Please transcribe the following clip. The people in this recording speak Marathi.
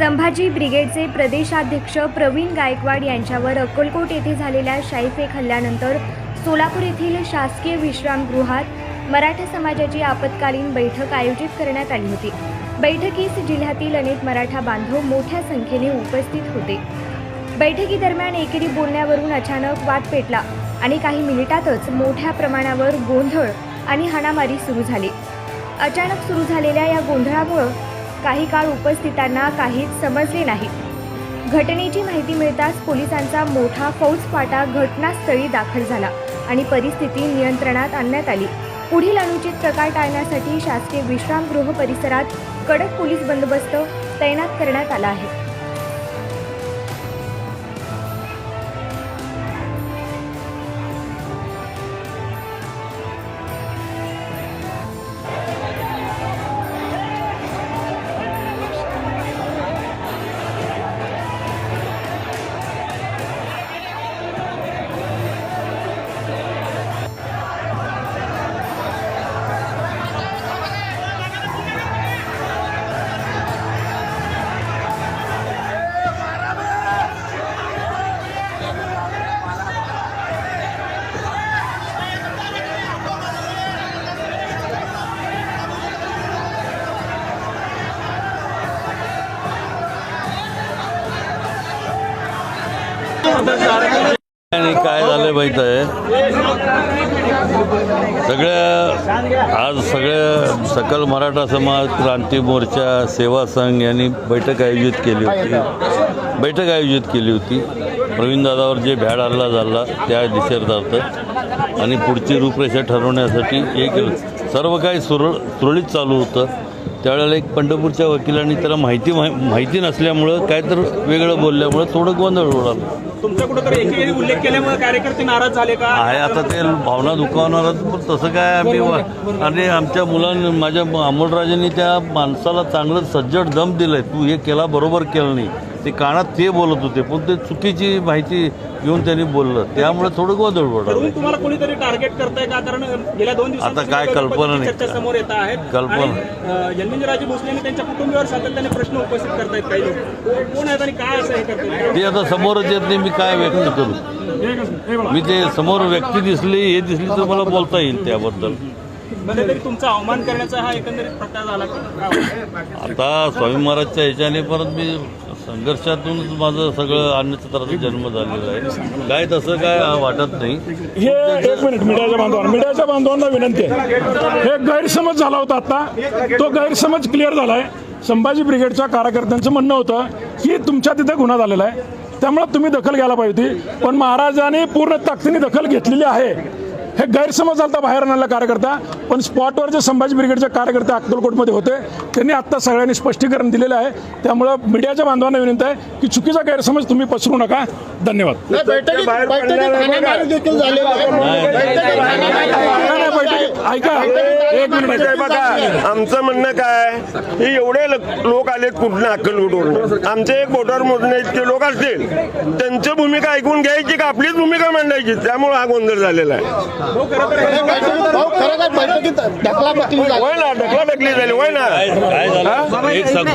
संभाजी ब्रिगेडचे प्रदेशाध्यक्ष प्रवीण गायकवाड यांच्यावर अक्कलकोट येथे झालेल्या शाईफेक हल्ल्यानंतर सोलापूर येथील शासकीय विश्रामगृहात मराठा समाजाची आपत्कालीन बैठक आयोजित करण्यात आली होती. बैठकीस जिल्ह्यातील अनेक मराठा बांधव मोठ्या संख्येने उपस्थित होते. बैठकीदरम्यान एकेरी बोलण्यावरून अचानक वाद पेटला आणि काही मिनिटातच मोठ्या प्रमाणावर गोंधळ आणि हाणामारी सुरू झाली. अचानक सुरू झालेल्या या गोंधळामुळं काही काळ उपस्थितांना काहीच समजले नाही. घटनेची माहिती मिळताच पोलिसांचा मोठा फौजफाटा घटनास्थळी दाखल झाला आणि परिस्थिती नियंत्रणात आणण्यात आली. पुढील अनुचित प्रकार टाळण्यासाठी शासकीय विश्रामगृह परिसरात कडक पोलीस बंदोबस्त तैनात करण्यात आला आहे. आणि काय झालं माहीत आहे? सगळ्या आज सगळ्या सकल मराठा समाज क्रांती मोर्चा सेवा संघ यांनी बैठक आयोजित केली होती. बैठक आयोजित केली होती. प्रवीण दादावर जे भ्याड हल्ला झाला त्या निषेधार्थ. आणि पुढची रूपरेषा ठरवण्यासाठी एक सर्व काही सुरळ सुरळीत चालू होतं. त्यावेळेला एक पंढरपूरच्या वकिलांनी त्याला माहिती माहि- माहिती नसल्यामुळं काय तर वेगळं बोलल्यामुळं थोडं गोंधळ उडाला तुमचा कुठेतरी एकेरी उल्लेख केल्यामुळे कार्यकर्ते नाराज झाले का? आहे आता ते भावना दुखावणार पण तसं काय आम्ही वा- आणि आमच्या मुलांनी माझ्या अमोलराजेंनी त्या माणसाला चांगलं सज्जड दम दिलंय तू हे केला बरोबर केलं नाही. ते कानात ते बोलत होते पण ते चुकीची माहिती घेऊन त्यांनी बोललं. त्यामुळे थोडं गोंधळ उडाला तुम्हाला कोणीतरी टार्गेट करताय का? कारण गेल्या दोन आता काय कल्पना नाही. समोर येत आहेत. कल्पना. भोसले त्यांच्या कुटुंबियावर सातत्याने प्रश्न उपस्थित करतायत काही लोक. कोण आहेत आणि काय असं हे करतात ते आता समोरच येत नाही मी काय व्यक्त करू? मी ते समोर व्यक्ती दिसली हे दिसली तर मला बोलता येईल त्याबद्दल. तुमचा अवमान करण्याचा हा एकंदरीत प्रकार झाला? आता स्वामी महाराजच्या ह्याच्याने परत मी संघर्षातूनच माझं सगळं अन्नछत्राचा जन्म झालेला आहे. काय तसं काय वाटत नाही. हे एक मिनिट मीडियाच्या बांधवांना मीडियाच्या बांधवांना विनंती आहे. हे गैरसमज झाला होता आता. तो गैरसमज क्लिअर झालाय. संभाजी ब्रिगेडच्या कार्यकर्त्यांचं म्हणणं होतं की तुमच्या तिथे गुन्हा झालेला आहे. त्यामुळे तुम्ही दखल घ्यायला पाहिजे होती. पण महाराजांनी पूर्ण ताकदीने दखल घेतलेली आहे. हे गैरसमज झाला बाहेर आणला कार्यकर्ता पण स्पॉटवर जे संभाजी ब्रिगेडचे कार्यकर्ते अक्कलकोटमध्ये होते. त्यांनी आत्ता सगळ्यांनी स्पष्टीकरण दिलेलं आहे. त्यामुळं मीडियाच्या बांधवांना विनंती आहे की चुकीचा गैरसमज तुम्ही पसरू नका. धन्यवाद. बैठकीत ऐका. एक मिनिट काय बघा. आमचं म्हणणं काय? हे एवढे लोक आलेत कुठनं अक्कलकोटवरून? आमचे एक बोटावर मोजणे इतके लोक असतील. त्यांची भूमिका ऐकून घ्यायची का? आपलीच भूमिका मांडायची. त्यामुळे हा गोंधळ झालेला आहे. ढकला ढकला ढकली झाली. वय ना?